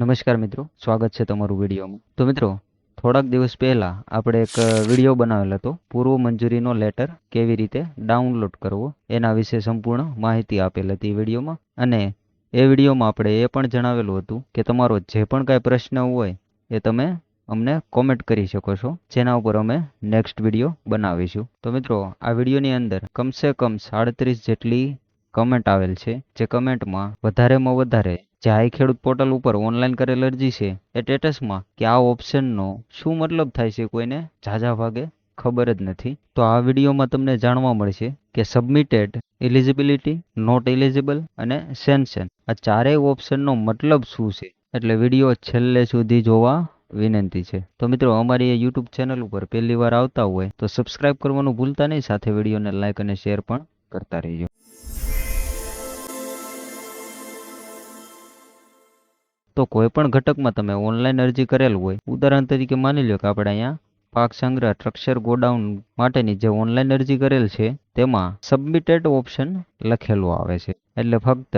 નમસ્કાર મિત્રો, સ્વાગત છે તમારું વિડીયોમાં. તો મિત્રો, થોડાક દિવસ પહેલાં આપણે એક વીડિયો બનાવેલ હતો, પૂર્વ મંજૂરીનો લેટર કેવી રીતે ડાઉનલોડ કરવો એના વિશે સંપૂર્ણ માહિતી આપેલ હતી વિડીયોમાં. અને એ વિડીયોમાં આપણે એ પણ જણાવેલું હતું કે તમારો જે પણ કાંઈ પ્રશ્ન હોય એ તમે અમને કોમેન્ટ કરી શકો છો, જેના ઉપર અમે નેક્સ્ટ વીડિયો બનાવીશું. તો મિત્રો, આ વિડીયોની અંદર કમસે કમ સાડત્રીસ જેટલી કમેન્ટ આવેલ છે જે કમેન્ટમાં વધારેમાં વધારે જે આઈ ખેડૂત પોર્ટલ ઉપર ઓનલાઈન કરેલ અરજી છે. એ સ્ટેટસમાં કે આ ઓપ્શનનો શું મતલબ થાય છે કોઈને ઝાઝા ભાગે ખબર જ નથી. તો આ વિડીયોમાં તમને જાણવા મળશે કે સબમિટેડ એલિજિબિલિટી નોટ એલિજિબલ અને સેન્શન આ ચારેય ઓપ્શનનો મતલબ શું છે? એટલે વીડિયો છેલ્લે સુધી જોવા વિનંતી છે. તો મિત્રો, અમારી એ યુટ્યુબ ચેનલ ઉપર પહેલી વાર આવતા હોય તો સબસ્ક્રાઇબ કરવાનું ભૂલતા નહીં. સાથે વિડીયોને લાઇક અને શેર પણ કરતા રહીજો. તો કોઈ પણ ઘટકમાં તમે ઓનલાઈન અરજી કરેલ હોય, ઉદાહરણ તરીકે માની લો કે આપણે અહીંયા પાક સંગ્રહ સ્ટ્રક્ચર ગોડાઉન માટેની જે ઓનલાઈન અરજી કરેલ છે, તેમાં સબમિટેડ ઓપ્શન લખેલું આવે છે. એટલે ફક્ત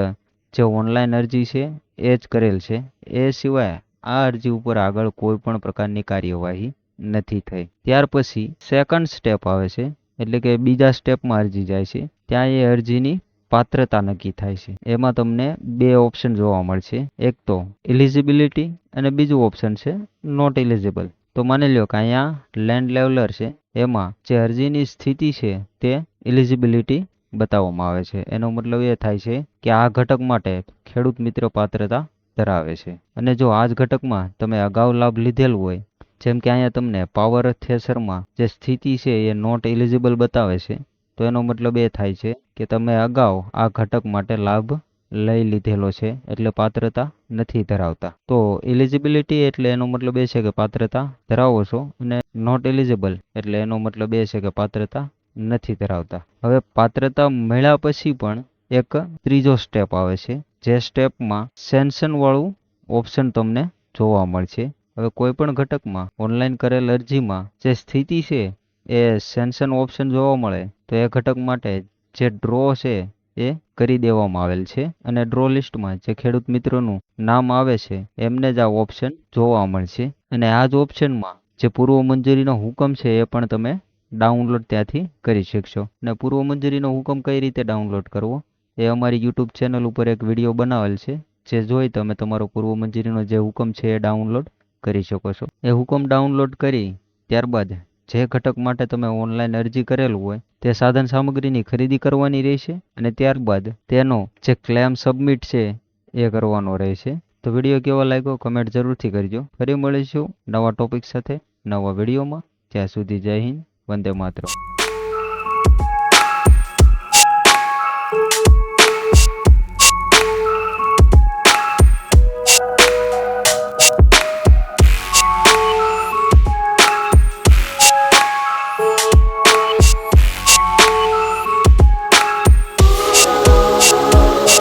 જે ઓનલાઈન અરજી છે, એ જ કરેલ છે. એ સિવાય આ અરજી ઉપર આગળ કોઈ પણ પ્રકારની કાર્યવાહી નથી થઈ. ત્યાર પછી સેકન્ડ સ્ટેપ આવે છે, એટલે કે બીજા સ્ટેપમાં અરજી જાય છે. ત્યાં એ અરજીની પાત્રતા નક્કી થાય છે. એમાં તમને બે ઓપ્શન જોવા મળશે. એક તો એલિજિબિલિટી અને બીજું ઓપ્શન છે નોટ એલિજિબલ તો માની લો કે અહીંયા લેન્ડ લેવલર છે. એમાં જે અરજીની સ્થિતિ છે તે એલિજિબિલિટી બતાવવામાં આવે છે. એનો મતલબ એ થાય છે કે આ ઘટક માટે ખેડૂત મિત્ર પાત્રતા ધરાવે છે. અને જો આ જ ઘટકમાં તમે અગાઉ લાભ લીધેલ હોય, જેમ કે અહીંયા તમને પાવર થેસરમાં જે સ્થિતિ છે એ નોટ એલિજિબલ બતાવે છે તો એનો મતલબ એ થાય છે કે તમે અગાઉ આ ઘટક માટે લાભ લઈ લીધેલો છે એટલે પાત્રતા નથી ધરાવતા. તો એલિજિબિલિટી એટલે એનો મતલબ એ છે કે પાત્રતા ધરાવો છો અને નોટ એલિજિબલ એટલે એનો મતલબ એ છે કે પાત્રતા નથી ધરાવતા. હવે પાત્રતા મળ્યા પછી પણ એક ત્રીજો સ્ટેપ આવે છે, જે સ્ટેપમાં સેન્શનવાળું ઓપ્શન તમને જોવા મળશે. હવે કોઈ પણ ઘટકમાં ઓનલાઈન કરેલ અરજીમાં જે સ્થિતિ છે એ સેન્શન ઓપ્શન જોવા મળે તો એ ઘટક માટે જે ડ્રો છે એ કરી દેવામાં આવેલ છે અને ડ્રો લિસ્ટમાં જે ખેડૂત મિત્રોનું નામ આવે છે એમને જ આ ઓપ્શન જોવા મળશે. અને આ જ ઓપ્શનમાં જે પૂર્વ મંજૂરીનો હુકમ છે એ પણ તમે ડાઉનલોડ ત્યાંથી કરી શકશો. અને પૂર્વ મંજૂરીનો હુકમ કઈ રીતે ડાઉનલોડ કરવો? એ અમારી યુટ્યુબ ચેનલ ઉપર એક વીડિયો બનાવેલ છે, જે જોઈ તમે તમારો પૂર્વ મંજૂરીનો જે હુકમ છે એ ડાઉનલોડ કરી શકો છો. એ હુકમ ડાઉનલોડ કરી ત્યારબાદ જે ઘટક માટે તમે ઓનલાઈન અરજી કરેલું હોય, તે સાધન સામગ્રીની ખરીદી કરવાની રહેશે અને ત્યારબાદ તેનો જે ક્લેમ સબમિટ છે, એ કરવાનો રહેશે. તો વીડિયો કેવો લાગ્યો કમેન્ટ જરૂરથી કરજો. ફરી મળીશું નવા ટોપિક સાથે નવા વિડીયોમાં. ત્યાં સુધી જય હિન્દ, વંદે માતરમ.